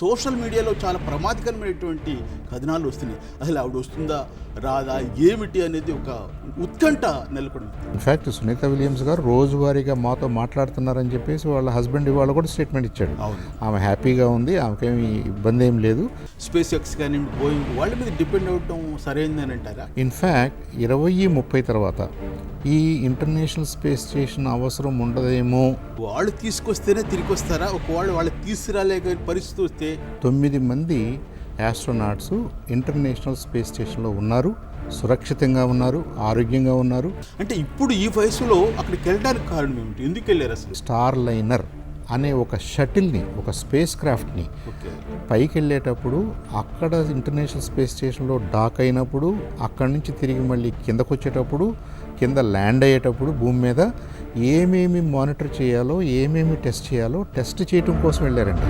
Social మీడియాలో చాలా ప్రమాదకరమైనటువంటి కథనాలు వస్తున్నాయి. అసలు ఆవిడ వస్తుందా రాదా ఏమిటి అనేది ఒక ఉత్కంఠ నెలకొంది. ఇన్ఫ్యాక్ట్ సునీత విలియమ్స్ గారు రోజువారీగా మాతో మాట్లాడుతున్నారని చెప్పేసి వాళ్ళ హస్బెండ్ ఇవాళ కూడా స్టేట్మెంట్ ఇచ్చాడు. ఆమె హ్యాపీగా ఉంది ఆమెకేమి ఇబ్బంది ఏం లేదు. స్పేస్ ఎక్స్ కానివ్వండి బోయింగ్ వాళ్ళ మీద డిపెండ్ అవ్వటం సరైందని అంటారా? ఇన్ఫ్యాక్ట్ ఇరవై ముప్పై తర్వాత ఈ ఇంటర్నేషనల్ స్పేస్ స్టేషన్ అవసరం ఉండదేమో? వాళ్ళు తీసుకొస్తేనే తిరిగి వస్తారా ఒకవేళ వాళ్ళు తీసుకురాలేక పరిస్థితి వస్తే? తొమ్మిది మంది యాస్ట్రోనాట్స్ ఇంటర్నేషనల్ స్పేస్ స్టేషన్లో ఉన్నారు. సురక్షితంగా ఉన్నారు ఆరోగ్యంగా ఉన్నారు. అంటే ఇప్పుడు ఈ వయసులో అక్కడికి వెళ్ళడానికి కారణం ఏమిటి? ఎందుకు వెళ్ళారు అసలు? స్టార్ లైనర్ అనే ఒక షటిల్ని ఒక స్పేస్ క్రాఫ్ట్ని పైకి వెళ్ళేటప్పుడు అక్కడ ఇంటర్నేషనల్ స్పేస్ స్టేషన్లో డాక్ అయినప్పుడు అక్కడి నుంచి తిరిగి మళ్ళీ కిందకు వచ్చేటప్పుడు కింద ల్యాండ్ అయ్యేటప్పుడు భూమి మీద ఏమేమి మానిటర్ చేయాలో ఏమేమి టెస్ట్ చేయాలో టెస్ట్ చేయటం కోసం వెళ్ళారండి